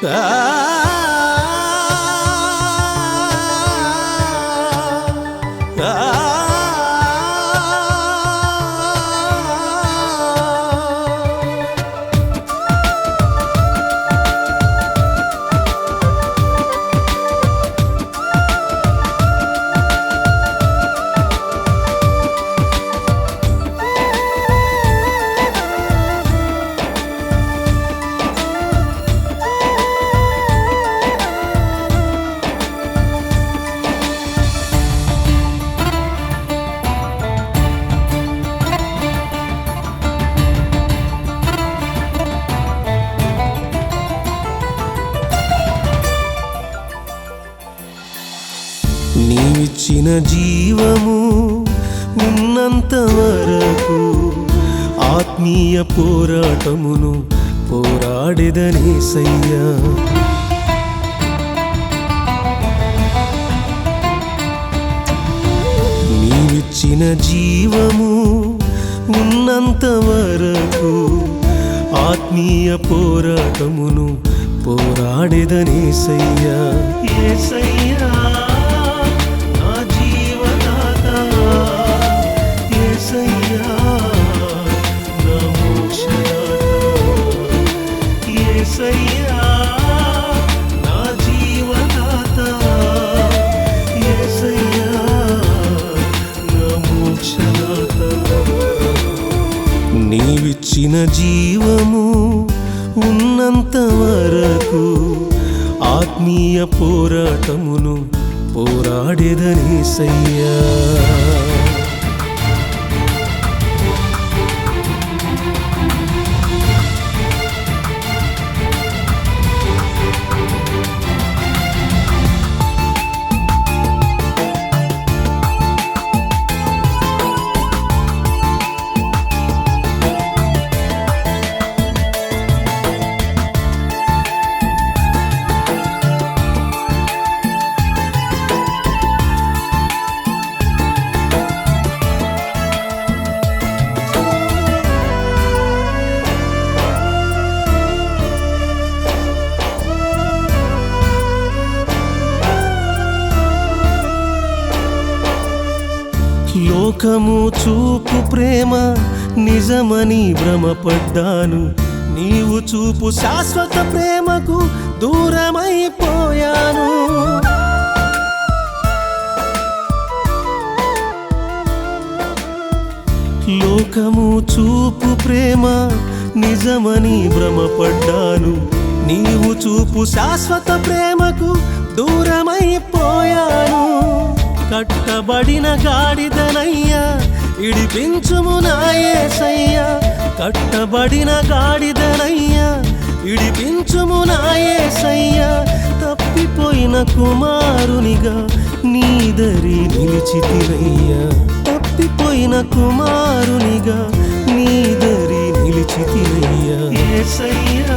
Ah. నీవిచ్చిన జీవము ఉన్నంత వరకు ఆత్మీయ పోరాటమును పోరాడెదనే సయ్యా. నీవిచ్చిన జీవము ఉన్నంత వరకు ఆత్మీయ పోరాటమును పోరాడెదనే సయ్యా. ఏసయ్యా ఇచ్చిన జీవము ఉన్నంత వరకు ఆత్మీయ పోరాటమును పోరాడేదనేసయ్యా. లోకము చూపు ప్రేమ నిజమని భ్రమపడ్డాను. నీవు చూపు శాశ్వత ప్రేమకు దూరమైపోయాను. లోకము చూపు ప్రేమ నిజమని భ్రమపడ్డాను. నీవు చూపు శాశ్వత ప్రేమకు దూరమైపోయాను. కట్టబడిన గాడిదనయ్యా ఇడిపించుము నాయసయ్యా కట్టబడిన గాడిదనయ్యా ఇడిపించుము నాయసయ్యా తప్పిపోయిన కుమారునిగా నీదరి నిలిచితివయ్యా. తప్పిపోయిన కుమారునిగా నీదరి నిలిచితివయ్యా. ఏసయ్యా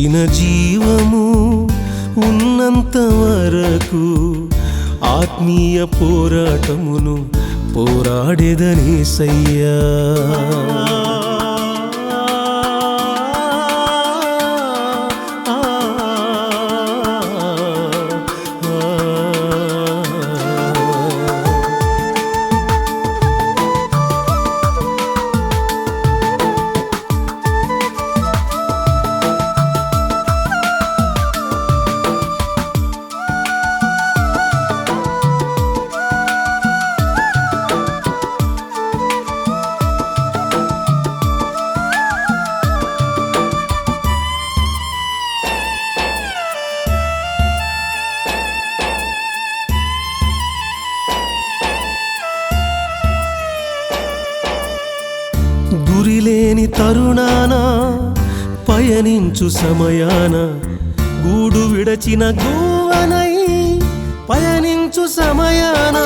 నీవిచ్చిన జీవము ఉన్నంత వరకు ఆత్మీయ పోరాటమును పోరాడేదనేసయ్యా. పయనించు సమయాన గూడు విడచిన గోవనై పయనించు సమయాన.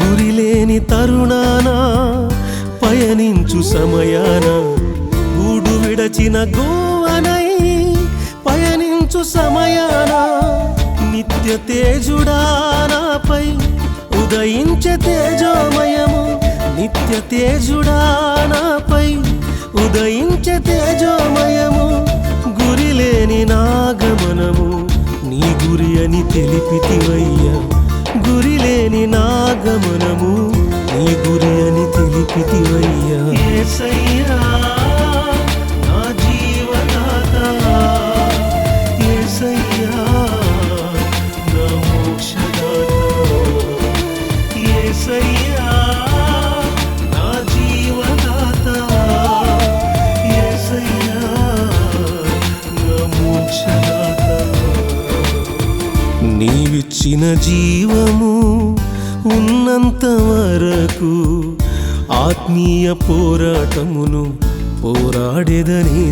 గురిలేని తరుణాన పయనించు సమయాన గూడు విడచిన గోవనై పయనించు సమయాన. నిత్య తేజుడా నాపై ఉదయించే తేజోమయము నిత్య తేజుడా నాపై. ఉదయించే తేజోమయము గురి లేని నాగమనము నీ గురి అని తెలిపితివయ్యా. నీవిచ్చిన జీవము ఉన్నంత వరకు ఆత్మీయ పోరాటమును పోరాడేదని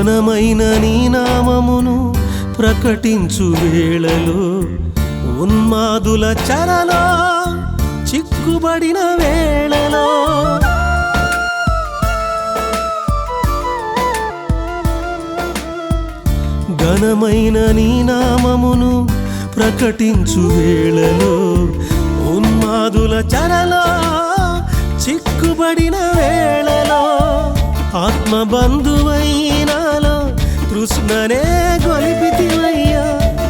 ఘనమైన నీ నామమును ప్రకటించు వేళలో ఉన్మాదుల చరలో చిక్కుబడిన వేళలో. ఘనమైన నీ నామమును ప్రకటించు వేళలో ఉన్మాదుల చరలో చిక్కుబడిన వేళలో. ఆత్మబంధువైనాలో? తృష్ణనే గొలిపితివయ్యా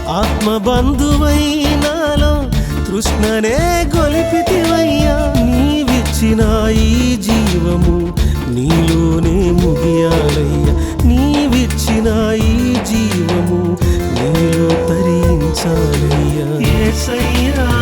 ఆత్మబంధువైనాలో? తృష్ణనే గొలిపితివయ్యా నీవిచ్చిన ఈ జీవము నీలోనే ముగియాలయ్యా. నీవిచ్చిన ఈ జీవము నీలో తరించాలయ్యా. యేసయ్యా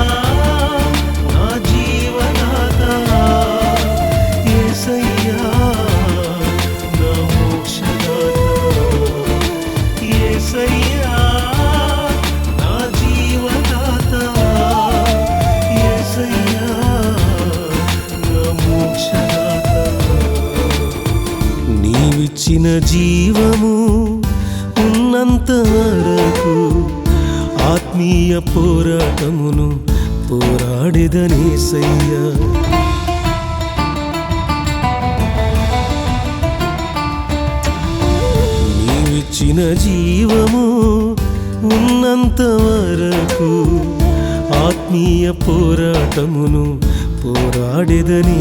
నీవిచ్చిన జీవము ఉన్నంత వరకు ఆత్మీయ పోరాటమును పోరాడేదని నీవిచ్చిన జీవము ఉన్నంత వరకు ఆత్మీయ పోరాటమును పోరాడేదని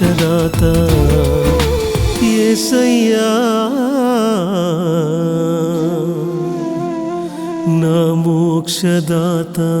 शराता ये सैया। ना मोक्षदाता